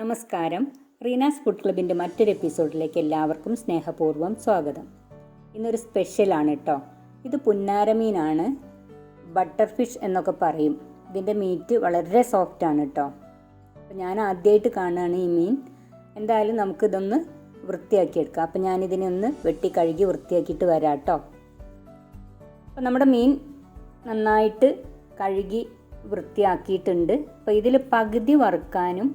നമസ്കാരം. റീനാസ് ഫുഡ് ക്ലബിന്റെ മറ്റൊരു എപ്പിസോഡിലേക്ക് എല്ലാവർക്കും സ്നേഹപൂർവം സ്വാഗതം. ഇന്നൊരു സ്പെഷ്യലാണ് കേട്ടോ ഇത് പുന്നാരമീനാണ്. ബട്ടർ ഫിഷ് എന്നൊക്കെ പറയും. ഇതിന്റെ മീറ്റ് വളരെ സോഫ്റ്റ് ആണ് കേട്ടോ അപ്പോൾ ഞാൻ ആദ്യമായിട്ട് കാണുകയാണ് ഈ മീൻ. എന്തായാലും നമുക്കിതൊന്ന് വൃത്തിയാക്കിയെടുക്കാം. അപ്പോൾ ഞാനിതിനെ ഒന്ന് വെട്ടി കഴുകി വൃത്തിയാക്കിയിട്ട് വരാം കേട്ടോ അപ്പോൾ നമ്മുടെ മീൻ നന്നായിട്ട് കഴുകി വൃത്തിയാക്കിയിട്ടുണ്ട്. അപ്പോൾ ഇതിൽ പകുതി വറുക്കാനും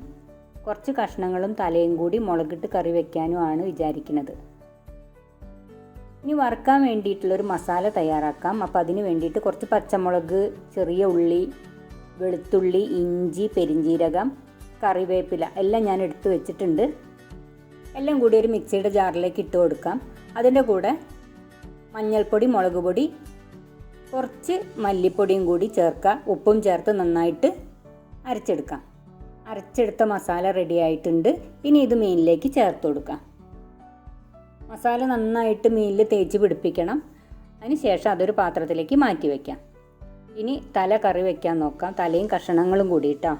കുറച്ച് കഷ്ണങ്ങളും തലയും കൂടി മുളകിട്ട് കറി വെക്കാനുമാണ് വിചാരിക്കുന്നത്. ഇനി വറുക്കാൻ വേണ്ടിയിട്ടുള്ളൊരു മസാല തയ്യാറാക്കാം. അപ്പോൾ അതിന് വേണ്ടിയിട്ട് കുറച്ച് പച്ചമുളക് ചെറിയ ഉള്ളി വെളുത്തുള്ളി ഇഞ്ചി പെരിഞ്ചീരകം കറിവേപ്പില എല്ലാം ഞാൻ എടുത്തു വെച്ചിട്ടുണ്ട്. എല്ലാം കൂടി ഒരു മിക്സിയുടെ ജാറിലേക്ക് ഇട്ട് കൊടുക്കാം. അതിന്റെ കൂടെ മഞ്ഞൾപ്പൊടി മുളക് പൊടി കുറച്ച് മല്ലിപ്പൊടിയും കൂടി ചേർക്കുക ഉപ്പും ചേർത്ത് നന്നായിട്ട് അരച്ചെടുക്കാം. അരച്ചെടുത്ത മസാല റെഡി ആയിട്ടുണ്ട്. ഇനി ഇത് മീനിലേക്ക് ചേർത്ത് കൊടുക്കാം. മസാല നന്നായിട്ട് മീനിൽ തേച്ച് പിടിപ്പിക്കണം. അതിനുശേഷം അതൊരു പാത്രത്തിലേക്ക് മാറ്റി വയ്ക്കാം ഇനി തല കറി വെക്കാൻ നോക്കാം. തലയും കഷണങ്ങളും കൂടിയിട്ടാ.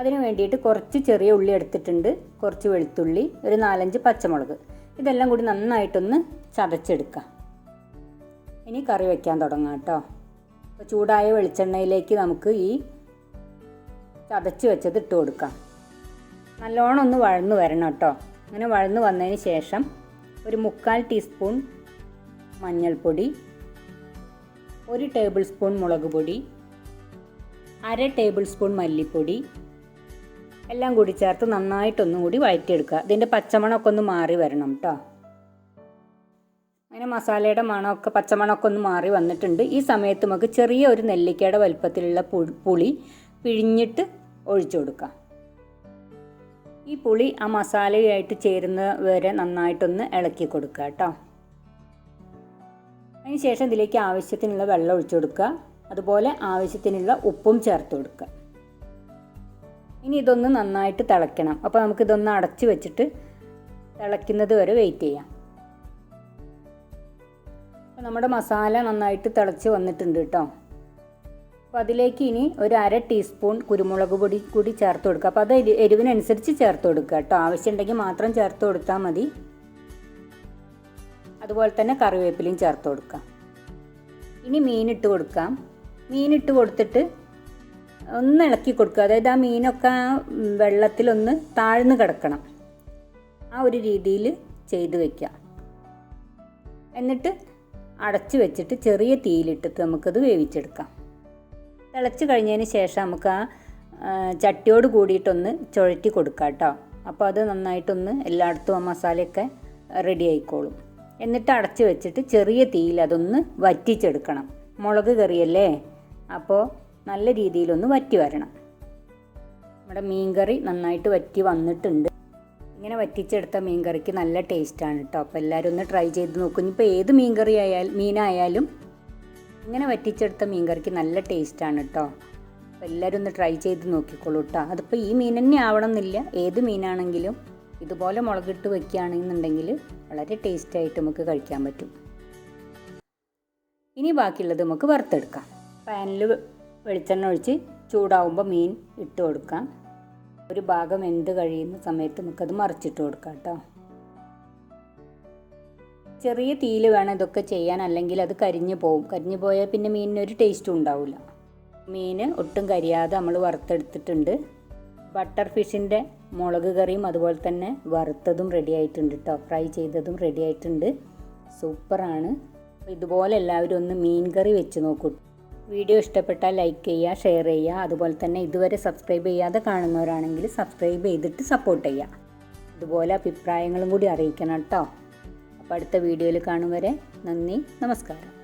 അതിന് വേണ്ടിയിട്ട് കുറച്ച് ചെറിയ ഉള്ളി എടുത്തിട്ടുണ്ട്. കുറച്ച് വെളുത്തുള്ളി ഒരു നാലഞ്ച് പച്ചമുളക്. ഇതെല്ലാം കൂടി നന്നായിട്ടൊന്ന് ചതച്ചെടുക്കാം. ഇനി കറി വയ്ക്കാൻ തുടങ്ങാം കേട്ടോ. ചൂടായ വെളിച്ചെണ്ണയിലേക്ക് നമുക്ക് ഈ ചതച്ച് വെച്ചത് ഇട്ട് കൊടുക്കാം. നല്ലോണം ഒന്ന് വഴന്ന് വരണം കേട്ടോ. അങ്ങനെ വഴന്ന് വന്നതിന് ശേഷം ഒരു മുക്കാൽ ടീസ്പൂൺ മഞ്ഞൾപ്പൊടി ഒരു ടേബിൾ സ്പൂൺ മുളക് പൊടി അര ടേബിൾ സ്പൂൺ മല്ലിപ്പൊടി എല്ലാം കൂടി ചേർത്ത് നന്നായിട്ടൊന്നും കൂടി വഴറ്റിയെടുക്കുക. ഇതിന്റെ പച്ചമണമൊക്കെ ഒന്ന് മാറി വരണം കേട്ടോ. അങ്ങനെ മസാലയുടെ മണമൊക്കെ പച്ചമണമൊക്കെ ഒന്ന് മാറി വന്നിട്ടുണ്ട്. ഈ സമയത്ത് നമുക്ക് ചെറിയ ഒരു നെല്ലിക്കയുടെ വലുപ്പത്തിലുള്ള പുളി പിഴിഞ്ഞിട്ട് ഒഴിച്ചു കൊടുക്കാം. ഈ പുളി ആ മസാലയായിട്ട് ചേരുന്ന വരെ നന്നായിട്ടൊന്ന് ഇളക്കി കൊടുക്കുക കേട്ടോ. അതിന് ശേഷം ഇതിലേക്ക് ആവശ്യത്തിനുള്ള വെള്ളം ഒഴിച്ചു കൊടുക്കുക. അതുപോലെ ആവശ്യത്തിനുള്ള ഉപ്പും ചേർത്ത് കൊടുക്കുക. ഇനി ഇതൊന്ന് നന്നായിട്ട് തിളയ്ക്കണം. അപ്പോൾ നമുക്കിതൊന്ന് അടച്ചു വെച്ചിട്ട് തിളയ്ക്കുന്നത് വരെ വെയിറ്റ് ചെയ്യാം. അപ്പോൾ നമ്മുടെ മസാല നന്നായിട്ട് തിളച്ച് വന്നിട്ടുണ്ട് കേട്ടോ. അപ്പോൾ അതിലേക്ക് ഇനി ഒരു അര ടീസ്പൂൺ കുരുമുളക് പൊടി കൂടി ചേർത്ത് കൊടുക്കുക. അപ്പോൾ അത് എരിവിനനുസരിച്ച് ചേർത്ത് കൊടുക്കുക കേട്ടോ. ആവശ്യമുണ്ടെങ്കിൽ മാത്രം ചേർത്ത് കൊടുത്താൽ മതി. അതുപോലെ തന്നെ കറിവേപ്പിലയും ചേർത്ത് കൊടുക്കാം ഇനി മീനിട്ട് കൊടുക്കാം. മീനിട്ട് കൊടുത്തിട്ട് ഒന്ന് ഇളക്കി കൊടുക്കുക. അതായത് ആ മീനൊക്കെ വെള്ളത്തിലൊന്ന് താഴ്ന്നു കിടക്കണം. ആ ഒരു രീതിയിൽ ചെയ്ത് വയ്ക്കുക. എന്നിട്ട് അടച്ചു വെച്ചിട്ട് ചെറിയ തീയിലിട്ടിട്ട് നമുക്കത് വേവിച്ചെടുക്കാം. തിളച്ച് കഴിഞ്ഞതിന് ശേഷം നമുക്ക് ആ ചട്ടിയോട് കൂടിയിട്ടൊന്ന് ചുഴറ്റി കൊടുക്കാം കേട്ടോ. അപ്പോൾ അത് നന്നായിട്ടൊന്ന് എല്ലായിടത്തും ആ മസാലയൊക്കെ റെഡി ആയിക്കോളും. എന്നിട്ട് അടച്ച് വെച്ചിട്ട് ചെറിയ തീയിൽ അതൊന്ന് വറ്റിച്ചെടുക്കണം. മുളക് കറിയല്ലേ? അപ്പോൾ നല്ല രീതിയിലൊന്ന് വറ്റി വരണം. നമ്മുടെ മീൻകറി നന്നായിട്ട് വറ്റി വന്നിട്ടുണ്ട്. ഇങ്ങനെ വറ്റിച്ചെടുത്ത മീൻകറിക്ക് നല്ല ടേസ്റ്റാണ് കേട്ടോ. അപ്പോൾ എല്ലാവരും ഒന്ന് ട്രൈ ചെയ്ത് നോക്കും. ഇപ്പോൾ ഏത് മീൻകറി ആയാലും മീനായാലും ഇങ്ങനെ വറ്റിച്ചെടുത്ത മീൻകറിക്ക് നല്ല ടേസ്റ്റാണ് കേട്ടോ അപ്പോൾ എല്ലാവരും ഒന്ന് ട്രൈ ചെയ്ത് നോക്കിക്കോളൂ കേട്ടോ അതിപ്പോൾ ഈ മീൻ തന്നെ ആവണം എന്നില്ല ഏത് മീനാണെങ്കിലും ഇതുപോലെ മുളകിട്ട് വെക്കുകയാണെന്നുണ്ടെങ്കിൽ വളരെ ടേസ്റ്റായിട്ട് നമുക്ക് കഴിക്കാൻ പറ്റും. ഇനി ബാക്കിയുള്ളത് നമുക്ക് വറുത്തെടുക്കാം. പാനിൽ വെളിച്ചെണ്ണ ഒഴിച്ച് ചൂടാവുമ്പോൾ മീൻ ഇട്ട് കൊടുക്കാം. ഒരു ഭാഗം എന്ത് കഴിയുന്ന സമയത്ത് നമുക്കത് മറിച്ചിട്ട് കൊടുക്കാം കേട്ടോ ചെറിയ തീയിൽ വേണം ഇതൊക്കെ ചെയ്യാൻ അല്ലെങ്കിൽ അത് കരിഞ്ഞു പോകും കരിഞ്ഞു പോയാൽ പിന്നെ മീനിനൊരു ടേസ്റ്റും ഉണ്ടാവില്ല മീൻ ഒട്ടും കരിയാതെ നമ്മൾ വറുത്തെടുത്തിട്ടുണ്ട്. ബട്ടർ ഫിഷിന്റെ മുളക് കറിയും അതുപോലെ തന്നെ വറുത്തതും റെഡി ആയിട്ടുണ്ട് കേട്ടോ ഫ്രൈ ചെയ്തതും റെഡി ആയിട്ടുണ്ട്. സൂപ്പറാണ് ഇതുപോലെ എല്ലാവരും ഒന്ന് മീൻ കറി വെച്ച് നോക്കൂ. വീഡിയോ ഇഷ്ടപ്പെട്ടാൽ ലൈക്ക് ചെയ്യുക ഷെയർ ചെയ്യുക. അതുപോലെ തന്നെ ഇതുവരെ സബ്സ്ക്രൈബ് ചെയ്യാതെ കാണുന്നവരാണെങ്കിൽ സബ്സ്ക്രൈബ് ചെയ്തിട്ട് സപ്പോർട്ട് ചെയ്യുക. ഇതുപോലെ അഭിപ്രായങ്ങളും കൂടി അറിയിക്കണം കേട്ടോ അപ്പോൾ അടുത്ത വീഡിയോയിൽ കാണും വരെ നന്ദി നമസ്കാരം.